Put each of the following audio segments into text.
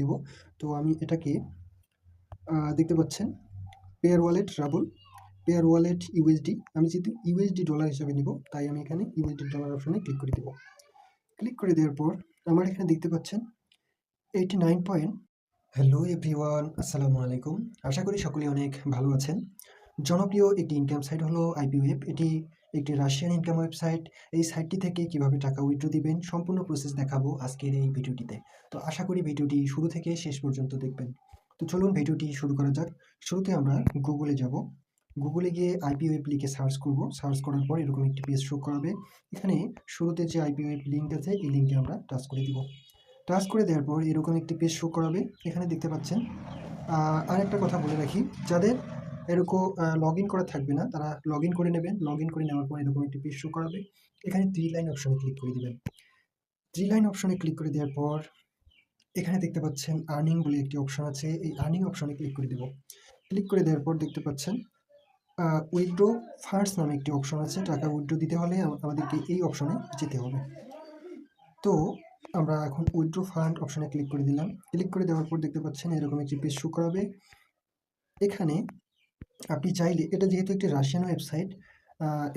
দিব। তো আমি এটাকে দেখতে পাচ্ছেন Payeer wallet ruble Payeer wallet USD আমি যেহেতু ইউএসডি ডলার হিসাবে নিব, তাই আমি এখানে ইউএসডি ডলার অপশানে ক্লিক করে দেব। ক্লিক করে দেওয়ার পর আমার এখানে দেখতে পাচ্ছেন eighty nine point hello everyone আসসালামু আলাইকুম। আশা করি সকলে অনেক ভালো আছেন। জনপ্রিয় একটি ইনকাম সাইট হলো আইপি ওয়েব এটি একটি রাশিয়ান ইনকাম ওয়েবসাইট এই সাইটটি থেকে কীভাবে টাকা উইথড্র দিবেন, সম্পূর্ণ প্রসেস দেখাবো আজকের এই ভিডিওটিতে। তো আশা করি ভিডিওটি শুরু থেকে শেষ পর্যন্ত দেখবেন। তো চলুন ভিডিওটি শুরু করা যাক। শুরুতে আমরা গুগলে যাব। গুগলে গিয়ে আইপি ওয়েব লিখে সার্চ করব। সার্চ করার পর এরকম একটি পেজ শো করাবে। এখানে শুরুতে যে আইপি ওয়েব লিঙ্ক আছে, এই লিঙ্কে আমরা টাচ করে দিব। টাচ করে দেওয়ার পর এরকম একটি পেজ শো করাবে। এখানে দেখতে পাচ্ছেন আর একটা কথা বলে রাখি। যাদের এরকম লগ ইন করা থাকবে না। তারা লগ ইন করে নেবেন। লগ ইন করে নেওয়ার পর এরকম একটি পেজ শো করাবে। এখানে থ্রি লাইন অপশনে ক্লিক করে দেবেন। থ্রি লাইন অপশনে ক্লিক করে দেওয়ার পর এখানে দেখতে পাচ্ছেন আর্নিং বলে একটি অপশন আছে। এই আর্নিং অপশনে ক্লিক করে দেব। ক্লিক করে দেওয়ার পর দেখতে পাচ্ছেন উইথড্রো ফান্ডস নামে একটি অপশন আছে। টাকা উইথড্রো দিতে হলে আমাদেরকে এই অপশনে যেতে হবে। তো আমরা এখন উইথড্রো ফান্ড অপশনে ক্লিক করে দিলাম। ক্লিক করে দেওয়ার পর দেখতে পাচ্ছেন এরকম একটি পেজ শো করাবে। এখানে আপনি চাইলে, এটা যেহেতু একটি রাশিয়ান ওয়েবসাইট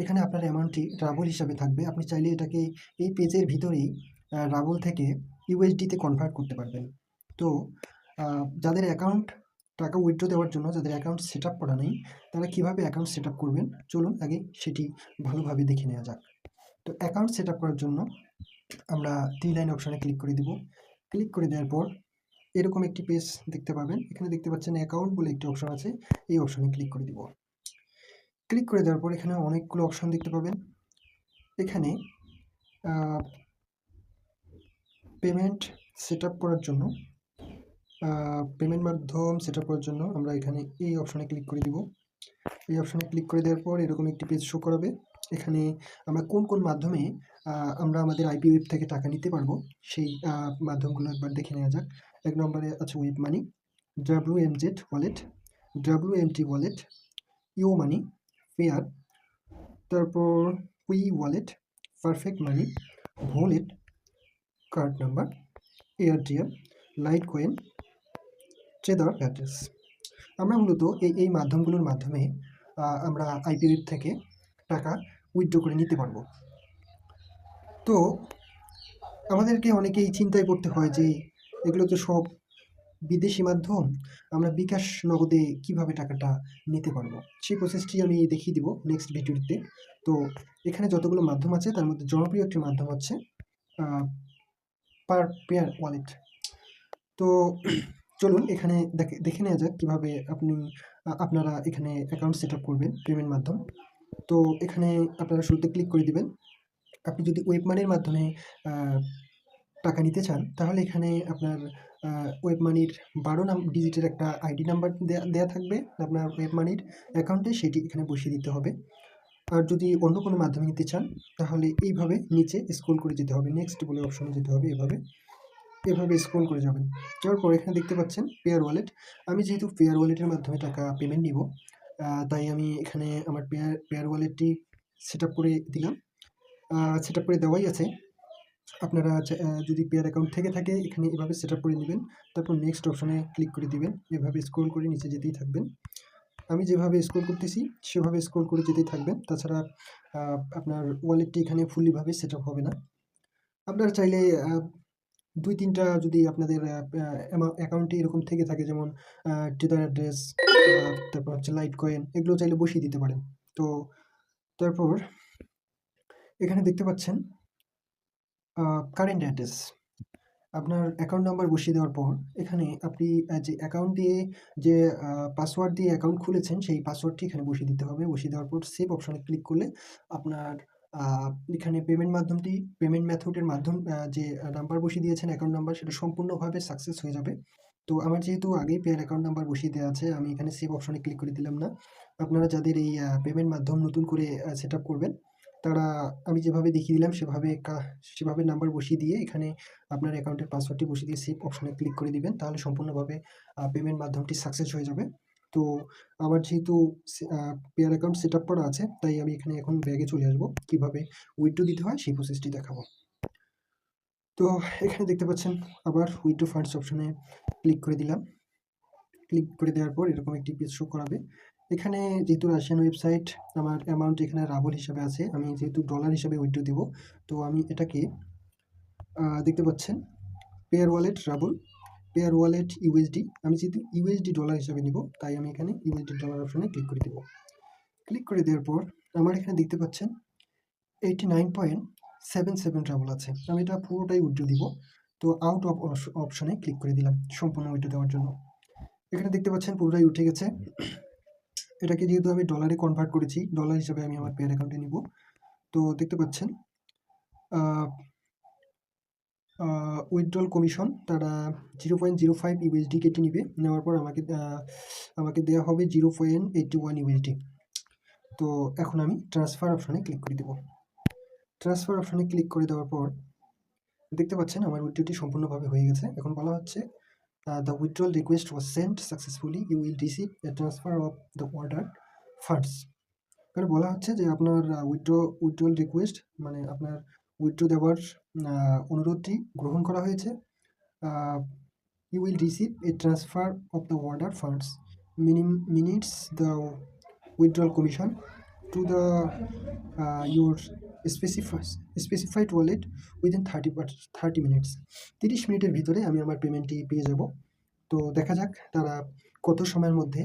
এখানে আপনার অ্যামাউন্টটি রাবল হিসাবে থাকবে। আপনি চাইলে এটাকে এই পেজের ভিতরেই রাবল থেকে ইউএসডিতে কনভার্ট করতে পারবেন। তো যাদের অ্যাকাউন্ট টাকা উইথড্র দেওয়ার জন্য, যাদের অ্যাকাউন্ট সেট আপ করা নেই, তারা কীভাবে অ্যাকাউন্ট সেট আপ করবেন? চলুন আগে সেটি ভালোভাবে দেখে নেওয়া যাক। তো অ্যাকাউন্ট সেট আপ করার জন্য আমরা থ্রি লাইন অপশানে ক্লিক করে দিব। ক্লিক করে দেওয়ার পর এরকম একটি পেজ দেখতে পাবেন। এখানে দেখতে পাচ্ছেন অ্যাকাউন্ট বলে একটি অপশন আছে। এই অপশানে ক্লিক করে দিব। ক্লিক করে দেওয়ার পর এখানে অনেকগুলো অপশন দেখতে পাবেন। এখানে পেমেন্ট সেট করার জন্য পেমেন্ট মাধ্যম সেট করার জন্য আমরা এখানে এই অপশানে ক্লিক করে দিব। এই অপশানে ক্লিক করে দেওয়ার পর এরকম একটি পেজ শো করাবে। এখানে আমরা কোন কোন মাধ্যমে আমরা আমাদের আইপি ওয়েব থেকে টাকা নিতে পারব, সেই মাধ্যমগুলো একবার দেখে নেওয়া যাক। এক নম্বরে আছে WebMoney W M Z wallet W M T wallet U Money fair তারপর we wallet Perfect Money wallet card number Airtel Litecoin Tether address আমরা মূলত এই এই মাধ্যমগুলোর মাধ্যমে আমরা আইপি ওয়েব থেকে টাকা উইথড্র করে নিতে পারব। তো আমাদেরকে অনেকেই চিন্তায় পড়তে হয় যে এগুলো তো সব বিদেশি মাধ্যম, আমরা বিকাশ নগদে কীভাবে টাকাটা নিতে পারব? সেই প্রসেসটি আমি দেখিয়ে দিব নেক্সট ভিডিওতে। তো এখানে যতগুলো মাধ্যম আছে, তার মধ্যে জনপ্রিয় একটি মাধ্যম হচ্ছে পার পেয়ার ওয়ালেট। তো চলুন এখানে দেখে দেখে নেওয়া যাক কীভাবে আপনি আপনারা এখানে অ্যাকাউন্ট সেট আপ করবেন পেমেন্ট মাধ্যম। তো এখানে আপনারা শুরুতে ক্লিক করে দিবেন। আপনি যদি ওয়েব মানির মাধ্যমে টাকা নিতে চান, তাহলে এখানে আপনার ওয়েব মানির বারো নাম ডিজিটের একটা আইডি নাম্বার দেওয়া থাকবে আপনার ওয়েব মানির অ্যাকাউন্টে সেটি এখানে বসিয়ে দিতে হবে। আর যদি অন্য কোনো মাধ্যমে নিতে চান, তাহলে এইভাবে নিচে স্ক্রোল করে যেতে হবে নেক্সট বলে অপশনে যেতে হবে এভাবে। এভাবে স্ক্রোল করে যাবেন। যাওয়ার পর এখানে দেখতে পাচ্ছেন পেয়ার ওয়ালেট আমি যেহেতু পেয়ার ওয়ালেটের মাধ্যমে টাকা পেমেন্ট নিব তাই আমি এখানে আমার পেয়ার পেয়ার ওয়ালেটটি সেট করে দিলাম। সেট করে দেওয়াই আছে। আপনারা যদি পেয়ার অ্যাকাউন্ট থেকে থাকে, এখানে এভাবে সেট করে নেবেন। তারপর নেক্সট অপশনে ক্লিক করে দিবেন। এভাবে স্ক্রোল করে নিচে যেতেই থাকবেন। আমি যেভাবে স্ক্রোল করতেছি, সেভাবে স্ক্রোল করে যেতেই থাকবেন। তাছাড়া আপনার ওয়ালেটটি এখানে ফুললিভাবে সেট হবে না। আপনারা চাইলে দুই তিনটা যদি আপনাদের অ্যাকাউন্টে এরকম থেকে থাকে, যেমন ট্রেদার অ্যাড্রেস তারপর হচ্ছে লাইট কয়েন এগুলো চাইলে বসিয়ে দিতে পারেন। তো, তারপর এখানে দেখতে পাচ্ছেন কারেন্ট অ্যাড্রেস আপনার অ্যাকাউন্ট নাম্বার বসিয়ে দেওয়ার পর এখানে আপনি যে অ্যাকাউন্ট দিয়ে যে পাসওয়ার্ড দিয়ে অ্যাকাউন্ট খুলেছেন, সেই পাসওয়ার্ডটি এখানে বসিয়ে দিতে হবে। বসিয়ে দেওয়ার পর সেভ অপশনে ক্লিক করলে আপনার এখানে পেমেন্ট মাধ্যমটি পেমেন্ট মেথডের মাধ্যম যে নাম্বার বসিয়ে দিয়েছেন অ্যাকাউন্ট নাম্বার সেটা সম্পূর্ণভাবে সাকসেস হয়ে যাবে। তো আমার যেহেতু আগেই পেয়ার অ্যাকাউন্ট নাম্বার বসিয়ে দেওয়া আছে, আমি এখানে সেভ অপশনে ক্লিক করে দিলাম না। আপনারা যাদের এই পেমেন্ট মাধ্যম নতুন করে সেট করবেন তারা, আমি যেভাবে দেখিয়ে দিলাম, সেভাবে সেভাবে নাম্বার বসিয়ে দিয়ে এখানে আপনার অ্যাকাউন্টের পাসওয়ার্ডটি বসিয়ে দিয়ে সেভ অপশনে ক্লিক করে দিবেন। তাহলে সম্পূর্ণভাবে পেমেন্ট মাধ্যমটি সাকসেস হয়ে যাবে। তো আমার যেহেতু পেয়ার অ্যাকাউন্ট সেট আপ করা আছে, তাই আমি এখানে এখন ব্যাগে চলে আসব। কীভাবে উইথড্র দিতে হয় সেই প্রসেসটি দেখাবো। তো এখানে দেখতে পাচ্ছেন, আবার উইথড্র ফান্ডস অপশনে ক্লিক করে দিলাম। ক্লিক করে দেওয়ার পর এরকম একটি পেজ শো করাবে। এখানে যেহেতু রাশিয়ান ওয়েবসাইট, আমার অ্যামাউন্ট এখানে রাবল হিসাবে আছে, আমি যেহেতু ডলার হিসাবে উইথড্র দিব, তো আমি এটাকে দেখতে পাচ্ছেন Payeer wallet ruble Payeer wallet USD আমি যেহেতু ইউএসডি ডলার হিসাবে নিব, তাই আমি এখানে ইউএসডি ডলার অপশনে ক্লিক করে দেবো। ক্লিক করে দেওয়ার পর, আমার এখানে দেখতে পাচ্ছেন eighty nine point seven seven ruble আছে, আমি এটা পুরোটাই উইথড্র দিব, তো আউট অফ অপশনে ক্লিক করে দিলাম, সম্পূর্ণ উইথড্র দেওয়ার জন্য। এখানে দেখতে পাচ্ছেন পুরোটাই উঠে গেছে। এটাকে যেহেতু আমি ডলারে কনভার্ট করেছি ডলার হিসাবে আমি আমার পেয়ার অ্যাকাউন্টে নিব। তো দেখতে পাচ্ছেন উইথড্রল কমিশন তারা zero point zero five USD কেটে নিবে। নেওয়ার পর আমাকে আমাকে দেওয়া হবে zero point eighty one USD তো এখন আমি ট্রান্সফার অপশানে ক্লিক করে দেবো। ট্রান্সফার অপশানে ক্লিক করে দেওয়ার পর দেখতে পাচ্ছেন আমার উইথড্রটি সম্পূর্ণভাবে হয়ে গেছে। এখন বলা হচ্ছে the withdrawal request was sent successfully you will receive a transfer of the order funds এখানে বলা হচ্ছে যে আপনার উইথড্র উইথড্রল রিকোয়েস্ট মানে আপনার উইথড্র দেওয়ার আহ, অনুরোধটি গ্রহণ করা হয়েছে। You will receive a transfer of the order funds minim minutes the withdrawal commission to the your specified wallet within thirty thirty minutes তিরিশ মিনিটের ভিতরে আমি আমার পেমেন্টটি পেয়ে যাব। তো দেখা যাক তারা কত সময়ের মধ্যে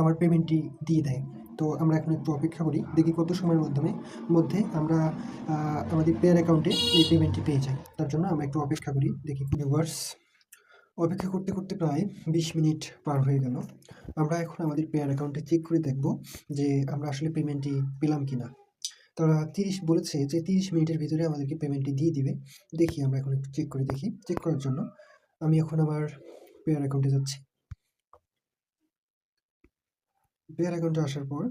আমার পেমেন্টটি দিয়ে দেয়। তো আমরা এখন একটু অপেক্ষা করি, দেখি কত সময়ের মাধ্যমে, মধ্যে আমরা আমাদের পেয়ার অ্যাকাউন্টে এই পেমেন্টটি পেয়ে যাই। তার জন্য আমরা একটু অপেক্ষা করি, দেখি ভিউয়ার্স অপেক্ষা করতে করতে প্রায় বিশ মিনিট পার হয়ে গেল। আমরা এখন আমাদের পেয়ার অ্যাকাউন্টে চেক করে দেখব যে আমরা আসলে পেমেন্টটি পেলাম কি না তারা তিরিশ বলেছে যে তিরিশ মিনিটের ভিতরে আমাদেরকে পেমেন্টটি দিয়ে দিবে। দেখি আমরা এখন একটু চেক করে দেখি। চেক করার জন্য আমি এখন আমার পেয়ার অ্যাকাউন্টে যাচ্ছি। পেয়ার অ্যাকাউন্টে আসার পর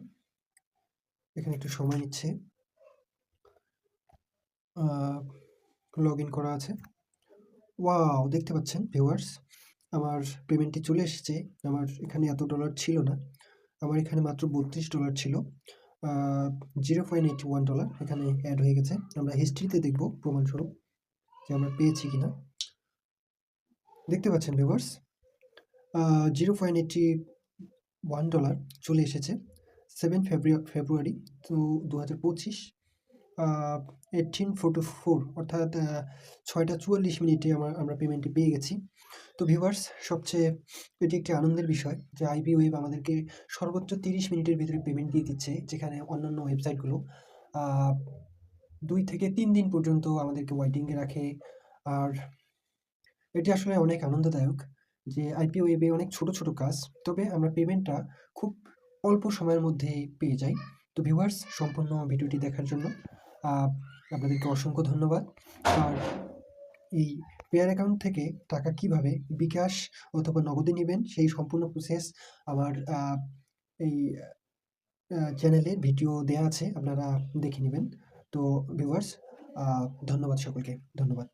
এখানে একটু সময় নিচ্ছে। লগ ইন করা আছে। ওয়াও দেখতে পাচ্ছেন ভিউয়ার্স আমার পেমেন্টটি চলে এসেছে। আমার এখানে এত ডলার ছিল না। আমার এখানে মাত্র বত্রিশ ডলার ছিল। Zero point eighty one dollar এখানে অ্যাড হয়ে গেছে। আমরা হিস্ট্রিতে দেখব প্রমাণস্বরূপ যে আমরা পেয়েছি কিনা। দেখতে পাচ্ছেন viewers zero point eighty one dollar চলে এসেছে। সেভেন ফেব্রুয়ারি ফেব্রুয়ারি তো দু হাজার পঁচিশ। এইটিন ফোর্টি ফোর অর্থাৎ ছয়টা চুয়াল্লিশ মিনিটে আমার, আমরা পেমেন্টটি পেয়ে গেছি। তো ভিউয়ার্স সবচেয়ে এটি একটি আনন্দের বিষয় যে আইপি ওয়েব আমাদেরকে সর্বোচ্চ তিরিশ মিনিটের ভিতরে পেমেন্ট দিয়ে দিচ্ছে, যেখানে অন্যান্য ওয়েবসাইটগুলো দুই থেকে তিন দিন পর্যন্ত আমাদেরকে ওয়েটিংয়ে রাখে। আর এটি আসলে অনেক আনন্দদায়ক যে আইপি ওয়েবে অনেক ছোট ছোট কাজ, তবে আমরা পেমেন্টটা খুব অল্প সময়ের মধ্যে পেয়ে যাই। তো ভিউয়ার্স সম্পূর্ণ ভিডিওটি দেখার জন্য আপনাদেরকে অসংখ্য ধন্যবাদ। আর এই পেয়ার অ্যাকাউন্ট থেকে টাকা কীভাবে বিকাশ অথবা নগদে নেবেন সেই সম্পূর্ণ প্রসেস আমার এই চ্যানেলে ভিডিও দেওয়া আছে, আপনারা দেখে নেবেন। তো ভিউয়ার্স ধন্যবাদ সকলকে। ধন্যবাদ।